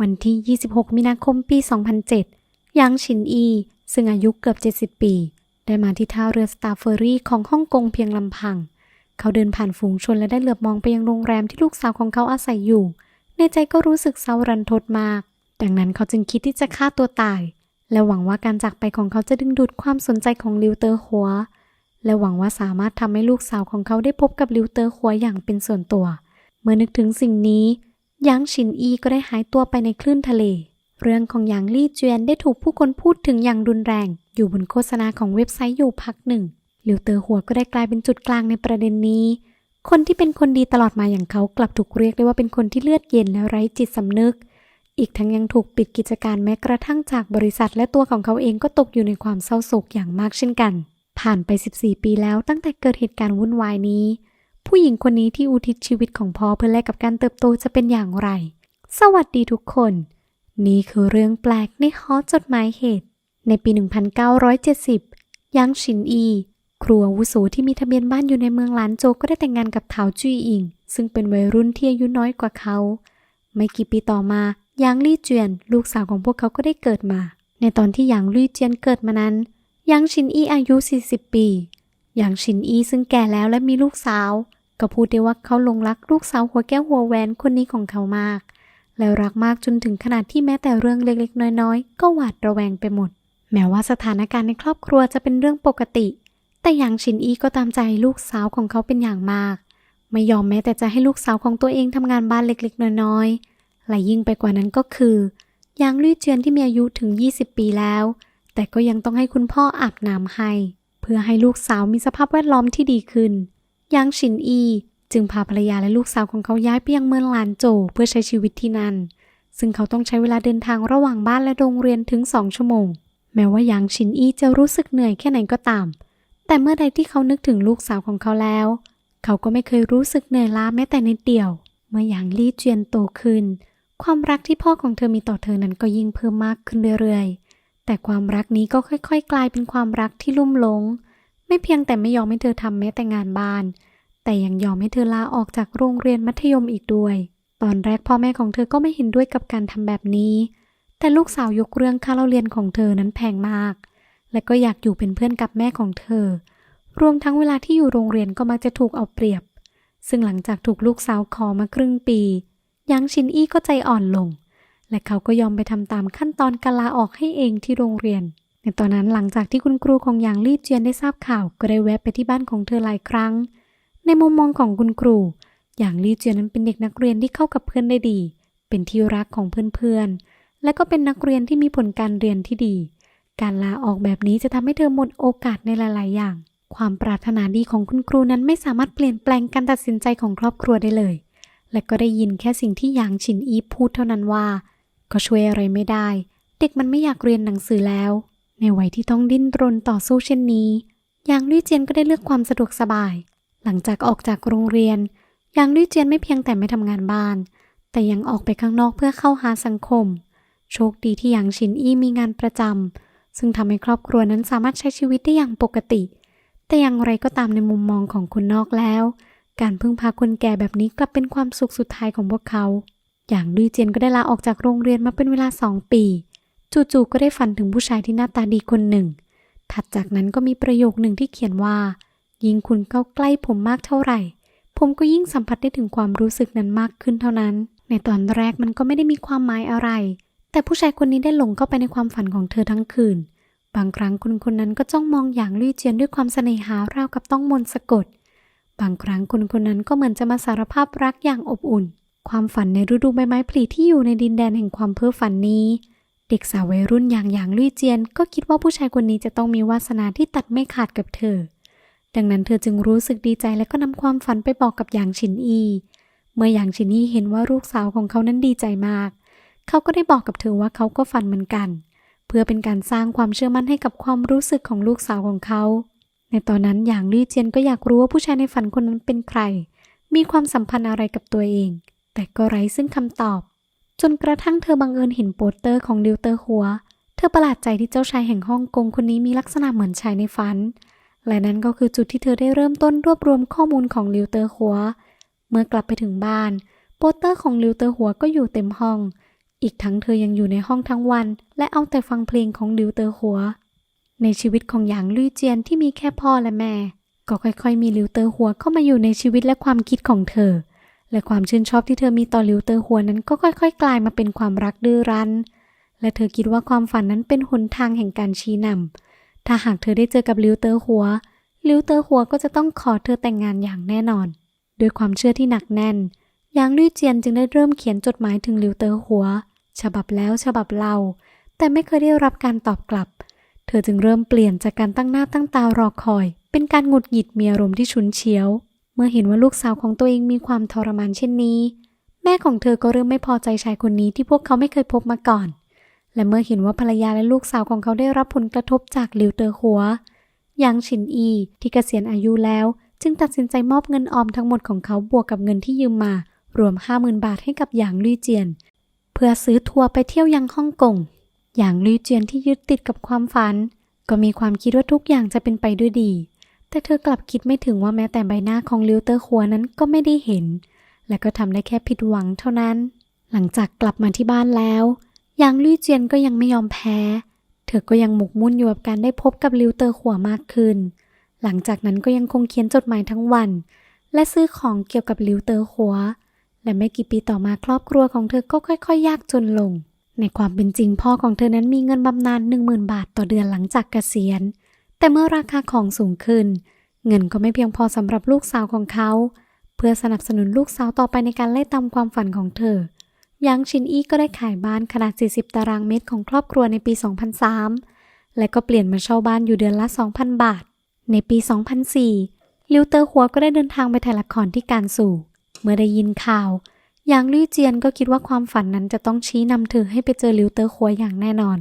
วันที่ 26 มีนาคมปี 2007ยังชินอี ซึ่งอายุเกือบ 70 ปี ได้มาที่ท่าเรือสตาร์เฟอรี่ของฮ่องกงเพียงลำพัง เขาเดินผ่านฝูงชนและได้เหลือบมองไปยังโรงแรมที่ลูกสาวของเขาอาศัยอยู่ ในใจก็รู้สึกเศร้ารันทดมาก ดังนั้นเขาจึงคิดที่จะฆ่าตัวตาย และหวังว่าการจากไปของเขาจะดึงดูดความสนใจของลิวเตอร์หัว และหวังว่าสามารถทำให้ลูกสาวของเขาได้พบกับลิวเตอร์หัวอย่างเป็นส่วนตัว เมื่อนึกถึงสิ่งนี้ หยางชินอีก็ได้หายตัวไปในคลื่นทะเล เรื่องของหยางลี่เจียนได้ถูกผู้คนพูดถึงอย่างรุนแรง อยู่บนโฆษณาของเว็บไซต์อยู่พักหนึ่งหลิวเตอหัวก็ได้กลายเป็นจุดกลางในประเด็นนี้ คนที่เป็นคนดีตลอดมาอย่างเขากลับถูกเรียกได้ว่าเป็นคนที่เลือดเย็นและไร้จิตสำนึก อีกทั้งยังถูกปิดกิจการแม้กระทั่งจากบริษัท และตัวของเขาเองก็ตกอยู่ในความเศร้าโศกอย่างมากเช่นกัน ผ่านไป 14 ปีแล้วตั้งแต่เกิดเหตุการณ์วุ่นวายนี้ ผู้หญิงคนนี้ที่อุทิศชีวิตของพ่อเพื่อแลกกับการเติบโตจะเป็นอย่างไร สวัสดีทุกคน นี่คือเรื่องแปลกในฮอจดหมายเหตุ ในปี 1970 ยังชินอี ครูอาวุโสที่มีทะเบียนบ้านอยู่ในเมืองหลานโจก็ได้แต่งงานกับเถาจุยอิง ซึ่งเป็นวัยรุ่นที่อายุน้อยกว่าเขา ไม่กี่ปีต่อมายางลี่เจียน ลูกสาวของพวกเขาก็ได้เกิดมา ในตอนที่หยางลี่เจียนเกิดมานั้นยางชินอีอายุ 40 ปีหยางชินอีซึ่งแก่แล้วและมีลูกสาว ก็พูดได้ว่าเขาหลงรักลูกสาวหัวแก้วหัวแหวนคนนี้ของเขามาก แล้วรักมากจนถึงขนาดที่แม้แต่เรื่องเล็กๆ น้อยๆ ก็หวาดระแวงไปหมด แม้ว่าสถานการณ์ในครอบครัวจะเป็นเรื่องปกติ แต่หยางชินอีก็ตามใจลูกสาวของเขาเป็นอย่างมาก ไม่ยอมแม้แต่จะให้ลูกสาวของตัวเองทำงานบ้านเล็กๆ น้อยๆ และยิ่งไปกว่านั้นก็คือยางลี่เจียนที่มีอายุถึง 20 ปีแล้ว แต่ก็ยังต้องให้คุณพ่ออาบน้ำให้ เพื่อให้ลูกสาวมีสภาพแวดล้อมที่ดีขึ้น ยางชินอี จึงพาภรรยาและลูกสาวของเขาย้ายไปยังเมืองหลานโจวเพื่อใช้ชีวิตที่นั่น ซึ่งเขาต้องใช้เวลาเดินทางระหว่างบ้านและโรงเรียนถึง2ชั่วโมง แม้ว่ายางชินอีจะรู้สึกเหนื่อยแค่ไหนก็ตาม แต่เมื่อใดที่เขานึกถึงลูกสาวของเขาแล้ว เขาก็ไม่เคยรู้สึกเหนื่อยล้าแม้แต่นิดเดียว เมื่อหยางลี่เจียนโตขึ้น ความรักที่พ่อของเธอมีต่อเธอนั้นก็ยิ่งเพิ่มมากขึ้นเรื่อยๆ แต่ความรักนี้ก็ค่อย ๆ กลายเป็นความรักที่ลุ่มหลง ไม่เพียงแต่ไม่ยอมให้เธอทำแม้แต่งานบ้าน แต่ยังยอมให้เธอลาออกจากโรงเรียนมัธยมอีกด้วย ตอนแรกพ่อแม่ของเธอก็ไม่เห็นด้วยกับการทำแบบนี้ แต่ลูกสาวยกเรื่องค่าเล่าเรียนของเธอนั้นแพงมาก และก็อยากอยู่เป็นเพื่อนกับแม่ของเธอ รวมทั้งเวลาที่อยู่โรงเรียนก็มักจะถูกเอาเปรียบ ซึ่งหลังจากถูกลูกสาวขอมาครึ่งปียังชินอี้ก็ใจอ่อนลง และเขาก็ยอมไปทำตามขั้นตอนการลาออกให้เองที่โรงเรียน ในตอนนั้นหลังจากที่คุณครูของหยางลี่เจียนได้ทราบข่าวก็ได้แวะไปที่บ้านของเธอหลายครั้ง ในมุมมองของคุณครู หยางลี่เจียนนั้นเป็นเด็กนักเรียนที่เข้ากับเพื่อนได้ดี เป็นที่รักของเพื่อนๆ และก็เป็นนักเรียนที่มีผลการเรียนที่ดี การลาออกแบบนี้จะทำให้เธอหมดโอกาสในหลาย ๆ อย่าง ความปรารถนาดีของคุณครูนั้นไม่สามารถเปลี่ยนแปลงการตัดสินใจของครอบครัวได้เลย และก็ได้ยินแค่สิ่งที่หยางชินอีพูดเท่านั้นว่า ก็ช่วยอะไรไม่ได้ เด็กมันไม่อยากเรียนหนังสือแล้ว ในวัยที่ต้องดิ้นรนต่อสู้เช่นนี้หยางลี่เจียนก็ได้เลือกความสะดวกสบาย หลังจากออกจากโรงเรียนหยางลี่เจียนไม่เพียงแต่ไม่ทำงานบ้าน แต่ยังออกไปข้างนอกเพื่อเข้าหาสังคม โชคดีที่หยางชินอี้มีงานประจำซึ่งทำให้ครอบครัวนั้นสามารถใช้ชีวิตได้อย่างปกติ แต่อย่างไรก็ตามในมุมมองของคนนอกแล้ว การพึ่งพาคนแก่แบบนี้กลับเป็นความสุขสุดท้ายของพวกเขา อย่างลุยเจียนก็ได้ลาออกจากโรงเรียนมาเป็นเวลาสองปี จู่ๆก็ได้ฝันถึงผู้ชายที่หน้าตาดีคนหนึ่ง ถัดจากนั้นก็มีประโยคหนึ่งที่เขียนว่า ยิ่งคุณเข้าใกล้ผมมากเท่าไหร่ ผมก็ยิ่งสัมผัสได้ถึงความรู้สึกนั้นมากขึ้นเท่านั้น ในตอนแรกมันก็ไม่ได้มีความหมายอะไร แต่ผู้ชายคนนี้ได้หลงเข้าไปในความฝันของเธอทั้งคืน บางครั้งคนคนนั้นก็จ้องมองอย่างลี่เจียนด้วยความเสน่หาราวกับต้องมนต์สะกด บางครั้งคนคนนั้นก็เหมือนจะมาสารภาพรักอย่างอบอุ่น ความฝันในฤดูใบไม้ผลิที่อยู่ในดินแดนแห่งความเพ้อฝันนี้ เด็กสาววัยรุ่นอย่างอย่างลี่เจียน ก็คิดว่าผู้ชายคนนี้จะต้องมีวาสนาที่ตัดไม่ขาดกับเธอ ดังนั้นเธอจึงรู้สึกดีใจและก็นำความฝันไปบอกกับหยางชินอี เมื่อหยางชินอีเห็นว่าลูกสาวของเขานั้นดีใจมาก เขาก็ได้บอกกับเธอว่าเขาก็ฝันเหมือนกัน เพื่อเป็นการสร้างความเชื่อมั่นให้กับความรู้สึกของลูกสาวของเขา ในตอนนั้นหยางลี่เจียนก็อยากรู้ว่าผู้ชายในฝันคนนั้นเป็นใคร มีความสัมพันธ์อะไรกับตัวเอง แต่ก็ไร้ซึ่งคำตอบ จนกระทั่งเธอบังเอิญเห็นโปสเตอร์ของดิวเตอร์หัว เธอประหลาดใจที่เจ้าชายแห่งฮ่องกงคนนี้มีลักษณะเหมือนชายในฝัน และนั่นก็คือจุดที่เธอได้เริ่มต้นรวบรวมข้อมูลของลิวเตอร์หัว เมื่อกลับไปถึงบ้าน โปสเตอร์ของลิวเตอร์หัวก็อยู่เต็มห้อง อีกทั้งเธอยังอยู่ในห้องทั้งวัน และเอาแต่ฟังเพลงของลิวเตอร์หัว ในชีวิตของหยางลุยเจียนที่มีแค่พ่อและแม่ ก็ค่อยๆ มีลิวเตอร์หัวเข้ามาอยู่ในชีวิตและความคิดของเธอ และความชื่นชอบที่เธอมีต่อลิวเตอร์หัวนั้นก็ค่อย ๆ กลายมาเป็นความรักดื้อรั้น และเธอคิดว่าความฝันนั้นเป็นหนทางแห่งการชี้นำถ้าหากเธอได้เจอกับลิวเตอร์หัวลิวเตอร์หัวก็จะต้องขอเธอแต่งงานอย่างแน่นอนด้วยความเชื่อที่หนักแน่นยางลี่เจียนจึงได้เริ่มเขียนจดหมายถึงลิวเตอร์หัว ฉบับแล้วฉบับเล่า แต่ไม่เคยได้รับการตอบกลับ เธอจึงเริ่มเปลี่ยนจากการตั้งหน้าตั้งตารอคอย เป็นการหงุดหงิดมีอารมณ์ที่ฉุนเฉียว มื่อเห็นว่าลูกสาวของตัวเองมีความทรมานเช่นนี้ แม่ของเธอก็เริ่มไม่พอใจชายคนนี้ที่พวกเขาไม่เคยพบมาก่อน และเมื่อเห็นว่าภรรยาและลูกสาวของเขาได้รับผลกระทบจากลิวเตอร์หัวหยางฉินอีที่เกษียณอายุแล้ว จึงตัดสินใจมอบเงินออมทั้งหมดของเขาบวกกับเงินที่ยืมมา รวม 50,000 บาทให้กับหยางลี่เจียน เพื่อซื้อทัวร์ไปเที่ยวยังฮ่องกงหยางลี่เจียนที่ยึดติดกับความฝัน ก็มีความคิดว่าทุกอย่างจะเป็นไปด้วยดี แต่เธอกลับคิดไม่ถึงว่าแม้แต่ใบหน้าของลิวเตอร์คัวนั้นก็ไม่ได้เห็น และก็ทำได้แค่ผิดหวังเท่านั้น หลังจากกลับมาที่บ้านแล้วยางลี่เจียนก็ยังไม่ยอมแพ้ เธอก็ยังหมกมุ่นอยู่กับการได้พบกับลิวเตอร์ขัวมากขึ้น หลังจากนั้นก็ยังคงเขียนจดหมายทั้งวัน และซื้อของเกี่ยวกับลิวเตอร์ขัว และไม่กี่ปีต่อมาครอบครัวของเธอก็ค่อยๆยากจนลง ในความเป็นจริงพ่อของเธอนั้นมีเงินบำนาญ10,000 บาทต่อเดือนหลังจากเกษียณ แต่เมื่อราคาของสูงขึ้น เงินก็ไม่เพียงพอสำหรับลูกสาวของเขา เพื่อสนับสนุนลูกสาวต่อไปในการไล่ตามความฝันของเธอยางชินอี้ก็ได้ขายบ้านขนาด 40 ตารางเมตรของครอบครัวในปี 2003 และก็เปลี่ยนมาเช่าบ้านอยู่เดือนละ 2,000 บาท ในปี 2004 ลิวเตอร์หัวก็ได้เดินทางไปถ่ายละครที่การสู่ เมื่อได้ยินข่าวยางลี่เจียนก็คิดว่าความฝันนั้นจะต้องชี้นำเธอให้ไปเจอลิวเตอร์หัวอย่างแน่นอน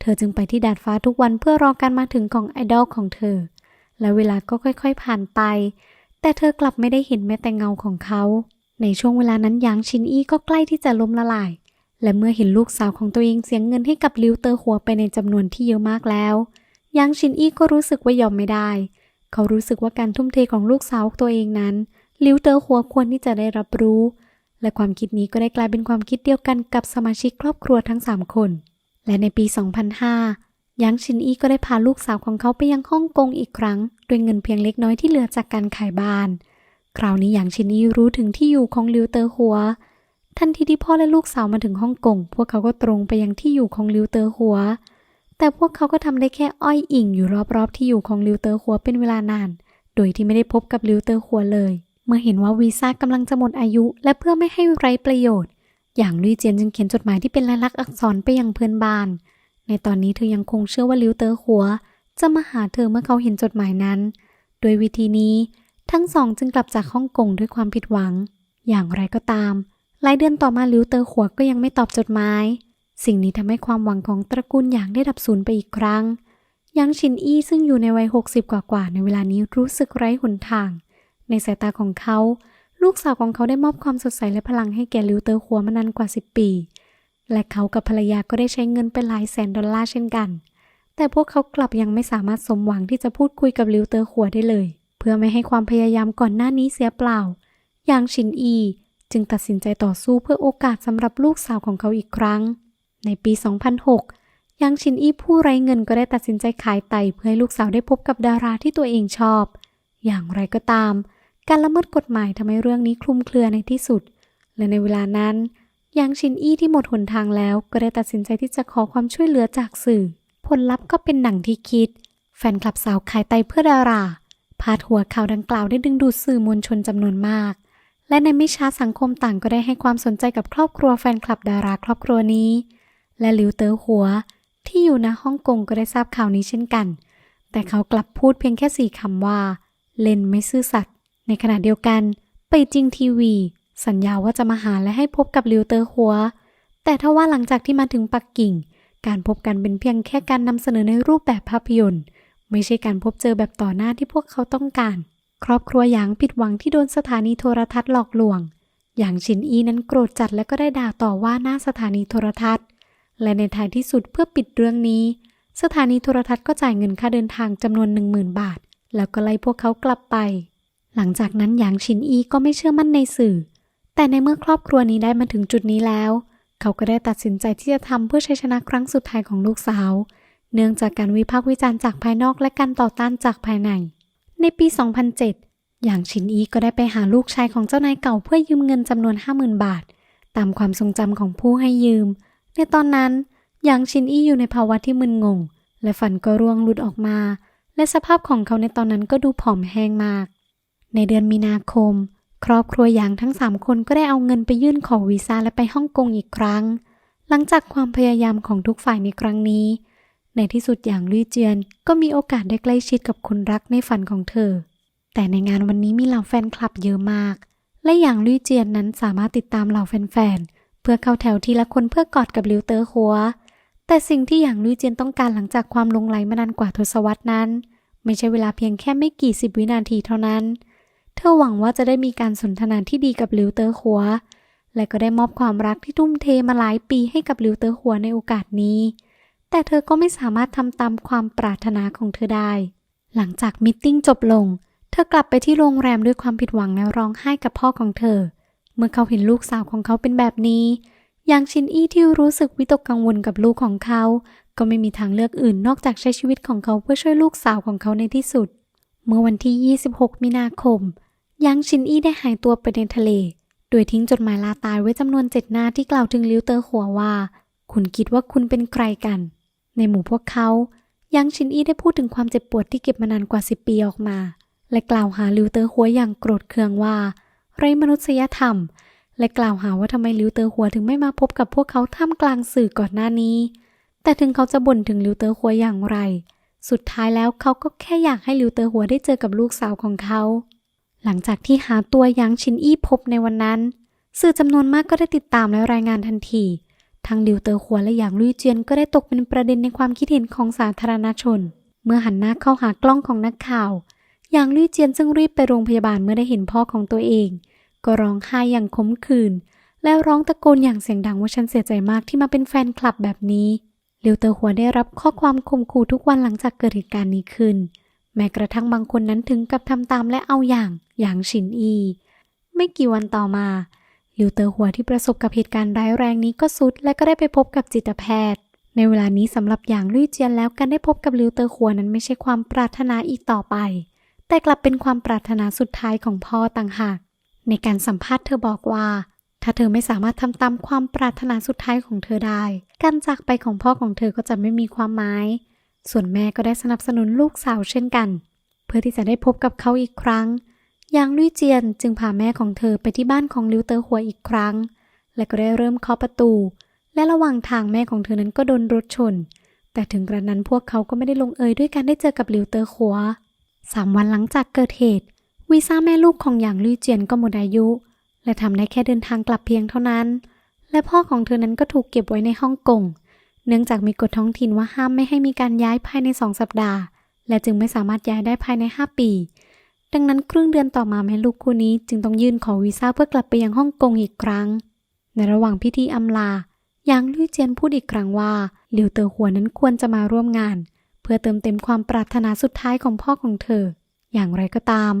เธอจึงไปที่ดาดฟ้าทุกวันเพื่อรอการมาถึงของไอดอลของเธอ และเวลาก็ค่อย ๆ ผ่านไป แต่เธอกลับไม่ได้เห็นแม้แต่เงาของเขา ในช่วงเวลานั้นหยางชินอี้ก็ใกล้ที่จะล้มละลาย และเมื่อเห็นลูกสาวของตัวเองเสียเงินให้กับลิวเตอร์หัวไปในจำนวนที่เยอะมากแล้วหยางชินอี้ก็รู้สึกว่ายอมไม่ได้ เขารู้สึกว่าการทุ่มเทของลูกสาวตัวเองนั้นลิวเตอร์หัวควรที่จะได้รับรู้และความคิดนี้ก็ได้กลายเป็นความคิดเดียวกันกับสมาชิกครอบครัวทั้ง 3 คน และในปี 2005หยางชินอี้ก็ได้พาลูกสาวของเขาไปยังฮ่องกงอีกครั้ง ด้วยเงินเพียงเล็กน้อยที่เหลือจากการขายบ้าน คราวนี้หยางชินอี้รู้ถึงที่อยู่ของลิวเตอร์หัว ทันทีที่พ่อและลูกสาวมาถึงฮ่องกง พวกเขาก็ตรงไปยังที่อยู่ของลิวเตอร์หัว แต่พวกเขาก็ทำได้แค่อ้อยอิงอยู่รอบๆ ที่อยู่ของลิวเตอร์หัวเป็นเวลานาน โดยที่ไม่ได้พบกับลิวเตอร์หัวเลย เมื่อเห็นว่าวีซ่ากำลังจะหมดอายุ และเพื่อไม่ให้ไร้ประโยชน์ อย่างลุยเจียนจึงเขียนจดหมายที่เป็นลายลักษณ์อักษรไปยังเพื่อนบ้าน ในตอนนี้เธอยังคงเชื่อว่าลิวเตอร์หัว จะมาหาเธอเมื่อเขาเห็นจดหมายนั้น โดยวิธีนี้ทั้งสองจึงกลับจากฮ่องกงด้วยความผิดหวัง อย่างไรก็ตามหลายเดือนต่อมาลิวเตอร์หัวก็ยังไม่ตอบจดหมาย สิ่งนี้ทำให้ความหวังของตระกูลหยางได้ดับสูญไปอีกครั้งหยางชินอี้ซึ่งอยู่ในวัย 60 กว่าๆในเวลานี้รู้สึกไร้หนทาง ในสายตาของเขา ลูกสาวของเขาได้มอบความสดใสและพลังให้แก่ลิวเตอร์หัวมานานกว่า 10 ปี และเขากับภรรยาก็ได้ใช้เงินเป็นหลายแสนดอลลาร์เช่นกัน แต่พวกเขากลับยังไม่สามารถสมหวังที่จะพูดคุยกับลิวเตอร์หัวได้เลย เพื่อไม่ให้ความพยายามก่อนหน้านี้เสียเปล่า อย่างชินอี จึงตัดสินใจต่อสู้เพื่อโอกาสสำหรับลูกสาวของเขาอีกครั้ง ในปี 2006ยังชินอีผู้ไร้เงินก็ได้ตัดสินใจขายไตเพื่อให้ลูกสาวได้พบกับดาราที่ตัวเองชอบ อย่างไรก็ตาม การละเมิดกฎหมายทำให้เรื่องนี้คลุมเครือในที่สุด และในเวลานั้นยังชินอี้ที่หมดหนทางแล้วก็ได้ตัดสินใจที่จะขอความช่วยเหลือจากสื่อ ผลลัพธ์ก็เป็นหนังที่คิด แฟนคลับสาวขายไตเพื่อดารา พาดหัวข่าวดังกล่าวได้ดึงดูดสื่อมวลชนจำนวนมาก และในไม่ช้าสังคมต่างก็ได้ให้ความสนใจกับครอบครัวแฟนคลับดาราครอบครัวนี้ และลิวเตอร์หัว ที่อยู่ณฮ่องกงก็ได้ทราบข่าวนี้เช่นกัน แต่เขากลับพูดเพียงแค่สี่คำว่า เล่นไม่ซื่อสัตย์ ในขณะเดียวกันไปจิงทีวี สัญญาว่าจะมาหาและให้พบกับลิวเตอร์หัว แต่ถ้าว่าหลังจากที่มาถึงปักกิ่ง การพบกันเป็นเพียงแค่การนำเสนอในรูปแบบภาพยนตร์ ไม่ใช่การพบเจอแบบต่อหน้าที่พวกเขาต้องการ ครอบครัวหยางผิดหวังที่โดนสถานีโทรทัศน์หลอกลวง หยางชินอีนั้นโกรธจัดและก็ได้ด่าต่อว่าหน้าสถานีโทรทัศน์ และในท้ายที่สุดเพื่อปิดเรื่องนี้ สถานีโทรทัศน์ก็จ่ายเงินค่าเดินทางจำนวนหนึ่งหมื่นบาท แล้วก็ไล่พวกเขากลับไป หลังจากนั้นหยางชินอีก็ไม่เชื่อมั่นในสื่อ แต่ในเมื่อครอบครัวนี้ได้มาถึงจุดนี้แล้ว เขาก็ได้ตัดสินใจที่จะทำเพื่อชัยชนะครั้งสุดท้ายของลูกสาว เนื่องจากการวิพากษ์วิจารณ์จากภายนอกและการต่อต้านจากภายใน ในปี 2007อย่างชินอีก็ได้ไปหาลูกชายของเจ้านายเก่าเพื่อยืมเงินจำนวน 50,000 บาท ตามความทรงจำของผู้ให้ยืม ในตอนนั้นหยางชินอี้อยู่ในภาวะที่มึนงง และฝันก็ร่วงหลุดออกมา และสภาพของเขาในตอนนั้นก็ดูผอมแห้งมาก ในเดือนมีนาคม ครอบครัวหยางทั้งสามคนก็ได้เอาเงินไปยื่นขอวีซ่าและไปฮ่องกงอีกครั้ง หลังจากความพยายามของทุกฝ่ายในครั้งนี้ ในที่สุดอย่างลี่เจียนก็มีโอกาสได้ใกล้ชิดกับคนรักในฝันของเธอ แต่ในงานวันนี้มีเหล่าแฟนคลับเยอะมาก และอย่างลี่เจียนนั้นสามารถติดตามเหล่าแฟนๆเพื่อเข้าแถวทีละคนเพื่อกอดกับลิวเตอร์หัวแต่สิ่งที่อย่างลี่เจียนต้องการหลังจากความลงไหลมานานกว่าทศวรรษนั้น ไม่ใช่เวลาเพียงแค่ไม่กี่สิบวินาทีเท่านั้น เธอหวังว่าจะได้มีการสนทนาที่ดีกับลิวเตอร์หัว และก็ได้มอบความรักที่ทุ่มเทมาหลายปีให้กับลิวเตอร์หัวในโอกาสนี้ แต่เธอก็ไม่สามารถทำตามความปรารถนาของเธอได้ หลังจากมิทติ้งจบลง เธอกลับไปที่โรงแรมด้วยความผิดหวังและร้องไห้กับพ่อของเธอ เมื่อเขาเห็นลูกสาวของเขาเป็นแบบนี้อย่างชินอี้ที่รู้สึกวิตกกังวลกับลูกของเขา ก็ไม่มีทางเลือกอื่นนอกจากใช้ชีวิตของเขาเพื่อช่วยลูกสาวของเขาในที่สุด เมื่อวันที่ 26 มีนาคม ยังชินอี้ได้หายตัวไปในทะเล โดยทิ้งจดหมายลาตายไว้จำนวนเจ็ดหน้าที่กล่าวถึงลิวเตอร์หัวว่า คุณคิดว่าคุณเป็นใครกัน ในหมู่พวกเขา ยังชินอี้ได้พูดถึงความเจ็บปวดที่เก็บมานานกว่า10ปีออกมา และกล่าวหาลิวเตอร์หัวอย่างโกรธเคืองว่า ไร้มนุษยธรรม และกล่าวหาว่าทำไมลิวเตอร์หัวถึงไม่มาพบกับพวกเขาท่ามกลางสื่อก่อนหน้านี้ แต่ถึงเขาจะบ่นถึงลิวเตอร์หัวอย่างไร สุดท้ายแล้วเขาก็แค่อยากให้ลิวเตอร์หัวได้เจอกับลูกสาวของเขา หลังจากที่หาตัวยังชินอี้พบในวันนั้น สื่อจำนวนมากก็ได้ติดตามและรายงานทันทีทั้งลิวเตอร์หัวและหยางลุยเจียนก็ได้ตกเป็นประเด็นในความคิดเห็นของสาธารณชน เมื่อหันหน้าเข้าหากล้องของนักข่าวหยางลุยเจียนซึ่งรีบไปโรงพยาบาลเมื่อได้เห็นพ่อของตัวเอง ก็ร้องไห้อย่างขมขื่นและร้องตะโกนอย่างเสียงดังว่าฉันเสียใจมากที่มาเป็นแฟนคลับแบบนี้ลิวเตอร์หัวได้รับข้อความข่มขู่ทุกวันหลังจากเกิดเหตุการณ์นี้ขึ้น แม้กระทั่งบางคนนั้นถึงกับทำตามและเอาอย่างอย่างฉินอี ไม่กี่วันต่อมาลิวเตอร์หัวที่ประสบกับเหตุการณ์ร้ายแรงนี้ก็สุด และก็ได้ไปพบกับจิตแพทย์ ในเวลานี้สำหรับอย่างลุยเจียนแล้วการได้พบกับลิวเตอร์หัวนั้นไม่ใช่ความปรารถนาอีกต่อไป แต่กลับเป็นความปรารถนาสุดท้ายของพ่อต่างหาก ในการสัมภาษณ์เธอบอกว่า ถ้าเธอไม่สามารถทำตามความปรารถนาสุดท้ายของเธอได้ การจากไปของพ่อของเธอก็จะไม่มีความหมาย ส่วนแม่ก็ได้สนับสนุนลูกสาวเช่นกัน เพื่อที่จะได้พบกับเขาอีกครั้ง ยางลุยเจียนจึงพาแม่ของเธอไปที่บ้านของลิวเตอร์หัวอีกครั้ง และก็ได้เริ่มเคาะประตู และระหว่างทางแม่ของเธอนั้นก็โดนรถชน แต่ถึงกระนั้นพวกเขาก็ไม่ได้ลงเอยด้วยการได้เจอกับลิวเตอร์หัวสามวันหลังจากเกิดเหตุวีซ่าแม่ลูกของหยางลุยเจียนก็หมดอายุ และทำได้แค่เดินทางกลับเพียงเท่านั้น และพ่อของเธอนั้นก็ถูกเก็บไว้ในฮ่องกง เนื่องจากมีกฎท้องถิ่นว่าห้ามไม่ให้มีการย้ายภายในสองสัปดาห์ และจึงไม่สามารถย้ายได้ภายใน 5 ปี ดังนั้นครึ่งเดือนต่อมาแม่ลูกคู่นี้จึงต้องยื่นขอวีซ่าเพื่อกลับไปยังฮ่องกงอีกครั้ง ในระหว่างพิธีอำลาหยางลุยเจียนพูดอีกครั้งว่าหลิวเตอหัวนั้นควรจะมาร่วมงาน เพื่อเติมเต็มความปรารถนาสุดท้ายของพ่อของเธอ อย่างไรก็ตาม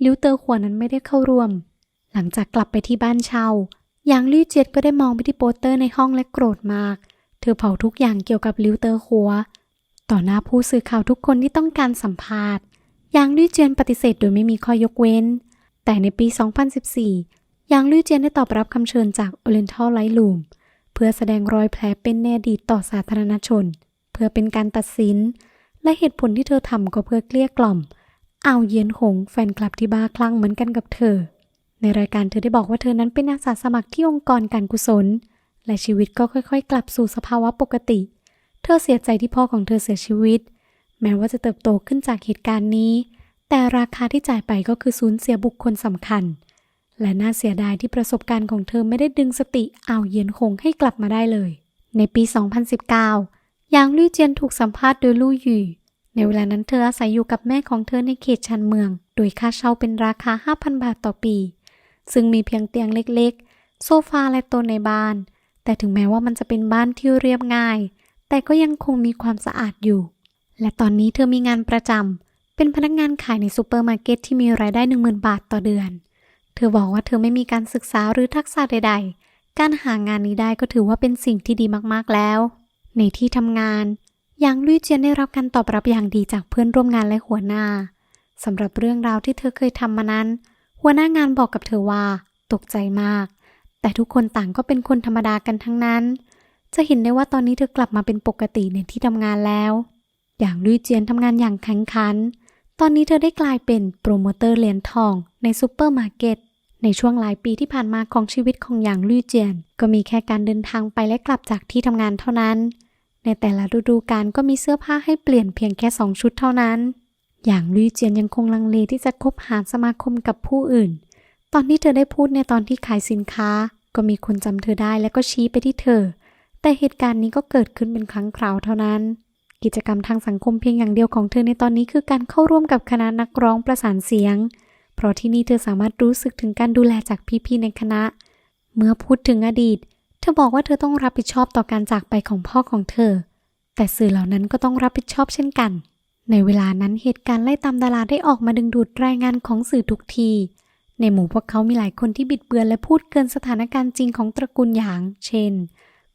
หลิวเตอหัวนั้นไม่ได้เข้าร่วม หลังจากกลับไปที่บ้านเช่าหยางลุยเจียนก็ได้มองไปที่โปสเตอร์ในห้องและโกรธมาก เธอเผาทุกอย่างเกี่ยวกับลิวเตอร์หัว ต่อหน้าผู้สื่อข่าวทุกคนที่ต้องการสัมภาษณ์ยางลุยเจียนปฏิเสธโดยไม่มีข้อยกเว้น แต่ในปี 2014 ยางลุยเจียนได้ตอบรับคำเชิญจาก Oriental Lightroom เพื่อแสดงรอยแผลเป็นในอดีตต่อสาธารณชน เพื่อเป็นการตัดสิน และเหตุผลที่เธอทำก็เพื่อเกลี้ยกล่อมอ้าวเยียนหงแฟนคลับที่บ้าคลั่งเหมือนกันกับเธอ ในรายการเธอได้บอกว่าเธอนั้นเป็นอาสาสมัครที่องค์กรการกุศล และชีวิตก็ค่อยๆ กลับสู่สภาวะปกติ เธอเสียใจที่พ่อของเธอเสียชีวิต แม้ว่าจะเติบโตขึ้นจากเหตุการณ์นี้ แต่ราคาที่จ่ายไปก็คือสูญเสียบุคคลสำคัญ และน่าเสียดายที่ประสบการณ์ของเธอไม่ได้ดึงสติอ่าวเยียนคงให้กลับมาได้เลย ในปี 2019 ยางลี่เจียนถูกสัมภาษณ์โดยลู่หยี่ในเวลานั้นเธออาศัยอยู่กับแม่ของเธอในเขตชานเมือง โดยค่าเช่าเป็นราคา 5,000 บาทต่อปี ซึ่งมีเพียงเตียงเล็กๆ โซฟาและโต๊ะในบ้าน แต่ถึงแม้ว่ามันจะเป็นบ้านที่เรียบง่าย แต่ก็ยังคงมีความสะอาดอยู่ และตอนนี้เธอมีงานประจำ เป็นพนักงานขายในซูเปอร์มาร์เก็ตที่มีรายได้ 10,000 บาทต่อเดือน เธอบอกว่าเธอไม่มีการศึกษาหรือทักษะใด ๆ การหางานนี้ได้ก็ถือว่าเป็นสิ่งที่ดีมากๆแล้ว ในที่ทำงานยางลุยเจียนได้รับการตอบรับอย่างดีจากเพื่อนร่วมงานและหัวหน้าสำหรับเรื่องราวที่เธอเคยทำมานั้น หัวหน้างานบอกกับเธอว่า ตกใจมาก แต่ทุกคนต่างก็เป็นคนธรรมดากันทั้งนั้น จะเห็นได้ว่าตอนนี้เธอกลับมาเป็นปกติในที่ทำงานแล้ว อย่างลุยเจียนทำงานอย่างแข็งขัน ตอนนี้เธอได้กลายเป็นโปรโมเตอร์เหรียญทองในซูเปอร์มาร์เก็ตในช่วงหลายปีที่ผ่านมาของชีวิตของหยางลุยเจียน ก็มีแค่การเดินทางไปและกลับจากที่ทำงานเท่านั้น ในแต่ละฤดูกาลก็มีเสื้อผ้าให้เปลี่ยนเพียงแค่สองชุดเท่านั้นอย่างลุยเจียนยังคงลังเลที่จะคบหาสมาคมกับผู้อื่น ตอนที่เธอได้พูดในตอนที่ขายสินค้า ก็มีคนจำเธอได้และก็ชี้ไปที่เธอ แต่เหตุการณ์นี้ก็เกิดขึ้นเป็นครั้งคราวเท่านั้น กิจกรรมทางสังคมเพียงอย่างเดียวของเธอในตอนนี้คือการเข้าร่วมกับคณะนักร้องประสานเสียง เพราะที่นี่เธอสามารถรู้สึกถึงการดูแลจากพี่ๆในคณะ เมื่อพูดถึงอดีต เธอบอกว่าเธอต้องรับผิดชอบต่อการจากไปของพ่อของเธอ แต่สื่อเหล่านั้นก็ต้องรับผิดชอบเช่นกัน ในเวลานั้นเหตุการณ์ไล่ตามดาราได้ออกมาดึงดูดรายงานของสื่อทุกที ในหมู่พวกเขามีหลายคนที่บิดเบือนและพูดเกินสถานการณ์จริงของตระกูลหยาง เช่น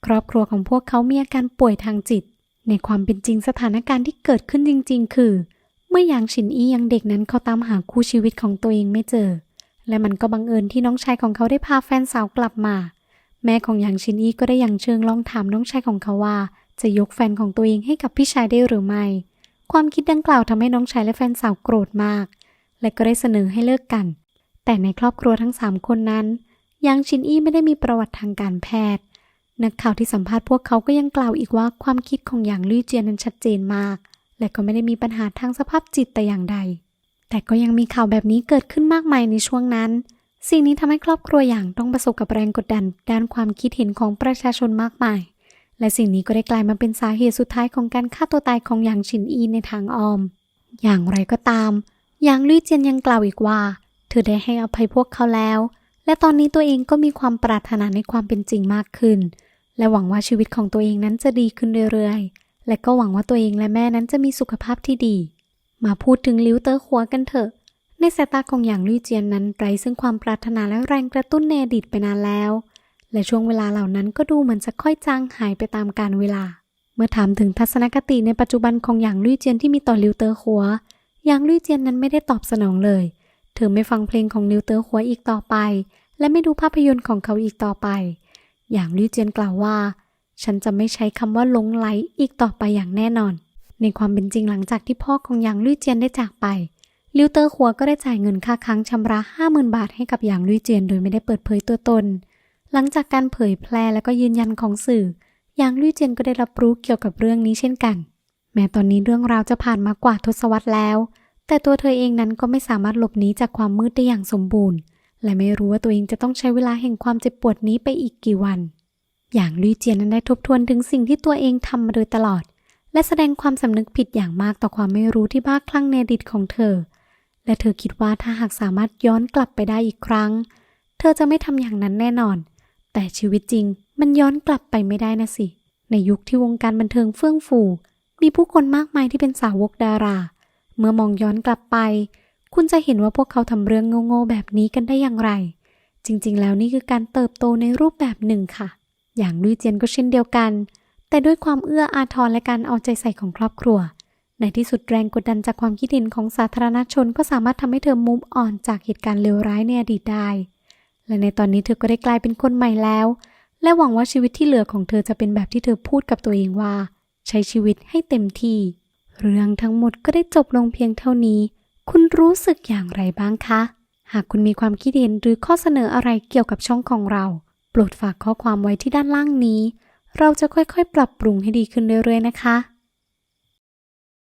ครอบครัวของพวกเขามีอาการป่วยทางจิต ในความเป็นจริงสถานการณ์ที่เกิดขึ้นจริง ๆ คือ เมื่อหยางฉินอี้ยังเด็กนั้นเขาตามหาคู่ชีวิตของตัวเองไม่เจอ และมันก็บังเอิญที่น้องชายของเขาได้พาแฟนสาวกลับมา แม่ของหยางชินอี้ก็ได้อย่างเชิงลองถามน้องชายของเขาว่า จะยกแฟนของตัวเองให้กับพี่ชายได้หรือไม่ ความคิดดังกล่าวทำให้น้องชายและแฟนสาวโกรธมาก และก็ได้เสนอให้เลิกกัน แต่ในครอบครัวทั้งสามคนนั้นหยางชินอี้ไม่ได้มีประวัติทางการแพทย์ นักข่าวที่สัมภาษณ์พวกเขาก็ยังกล่าวอีกว่าความคิดของหยางลี่เจียนนั้นชัดเจนมาก และก็ไม่ได้มีปัญหาทางสภาพจิตแต่อย่างใด แต่ก็ยังมีข่าวแบบนี้เกิดขึ้นมากมายในช่วงนั้น สิ่งนี้ทำให้ครอบครัวอย่างต้องประสบกับแรงกดดัน ด้านความคิดเห็นของประชาชนมากมาย และสิ่งนี้ก็ได้กลายมาเป็นสาเหตุสุดท้ายของการฆ่าตัวตายของหยางชินอีในทางอ้อม อย่างไรก็ตามหยางลี่เจียนยังกล่าวอีกว่า เธอได้ให้อภัยพวกเขาแล้ว และตอนนี้ตัวเองก็มีความปรารถนาในความเป็นจริงมากขึ้น และหวังว่าชีวิตของตัวเองนั้นจะดีขึ้นเรื่อยๆ และก็หวังว่าตัวเองและแม่นั้นจะมีสุขภาพที่ดี มาพูดถึงลิวเตอร์ขัวกันเถอะ ในสายตาของหยางลี่เจียนนั้นไร้ซึ่งความปรารถนาและแรงกระตุ้นในอดีตไปนานแล้ว และช่วงเวลาเหล่านั้นก็ดูเหมือนจะค่อยจางหายไปตามกาลเวลา เมื่อถามถึงทัศนคติในปัจจุบันของหยางลี่เจียนที่มีต่อลิวเตอร์ขัวหยางลี่เจียนนั้นไม่ได้ตอบสนองเลย เธอไม่ฟังเพลงของลิวเตอร์ขัวอีกต่อไป และไม่ดูภาพยนตร์ของเขาอีกต่อไป อย่างลี่เจียนกล่าวว่า ฉันจะไม่ใช้คำว่าลงไหลอีกต่อไปอย่างแน่นอน ในความเป็นจริงหลังจากที่พ่อของหยางลี่เจียนได้จากไปลิวเตอร์ขัวก็ได้จ่ายเงินค่าค้างชำระ 50,000 บาทให้กับหยางลี่เจียนโดยไม่ได้เปิดเผยตัวตน หลังจากการเผยแพร่และก็ยืนยันของสื่อหยางลี่เจียนก็ได้รับรู้เกี่ยวกับเรื่องนี้เช่นกัน แม้ตอนนี้เรื่องราวจะผ่านมากว่าทศวรรษแล้ว แต่ตัวเธอเองนั้นก็ไม่สามารถหลบหนีจากความมืดได้อย่างสมบูรณ์ และไม่รู้ว่าตัวเองจะต้องใช้เวลาแห่งความเจ็บปวดนี้ไปอีกกี่วัน อย่างลี่เจียนนั้นได้ทบทวนถึงสิ่งที่ตัวเองทำมาโดยตลอด และแสดงความสำนึกผิดอย่างมากต่อความไม่รู้ที่บ้าคลั่งในอดีตของเธอ และเธอคิดว่าถ้าหากสามารถย้อนกลับไปได้อีกครั้ง เธอจะไม่ทำอย่างนั้นแน่นอน แต่ชีวิตจริงมันย้อนกลับไปไม่ได้นะสิ ในยุคที่วงการบันเทิงเฟื่องฟู มีผู้คนมากมายที่เป็นสาวกดารา เมื่อมองย้อนกลับไป คุณจะเห็นว่าพวกเขาทำเรื่องโง่ๆแบบนี้กันได้อย่างไร จริงๆ แล้วนี่คือการเติบโตในรูปแบบหนึ่งค่ะ อย่างลุยเจียนก็เช่นเดียวกัน แต่ด้วยความเอื้ออาทรและการเอาใจใส่ของครอบครัว ในที่สุดแรงกดดันจากความคิดเห็นของสาธารณชนก็สามารถทำให้เธอมุมอ่อนจากเหตุการณ์เลวร้ายในอดีตได้ และในตอนนี้เธอก็ได้กลายเป็นคนใหม่แล้ว และหวังว่าชีวิตที่เหลือของเธอจะเป็นแบบที่เธอพูดกับตัวเองว่า ใช้ชีวิตให้เต็มที่ เรื่องทั้งหมดก็ได้จบลงเพียงเท่านี้ คุณรู้สึกอย่างไรบ้างคะ หากคุณมีความคิดเห็นหรือข้อเสนออะไรเกี่ยวกับช่องของเรา โปรดฝากข้อความไว้ที่ด้านล่างนี้ เราจะค่อยๆ ปรับปรุงให้ดีขึ้นเรื่อยๆนะคะ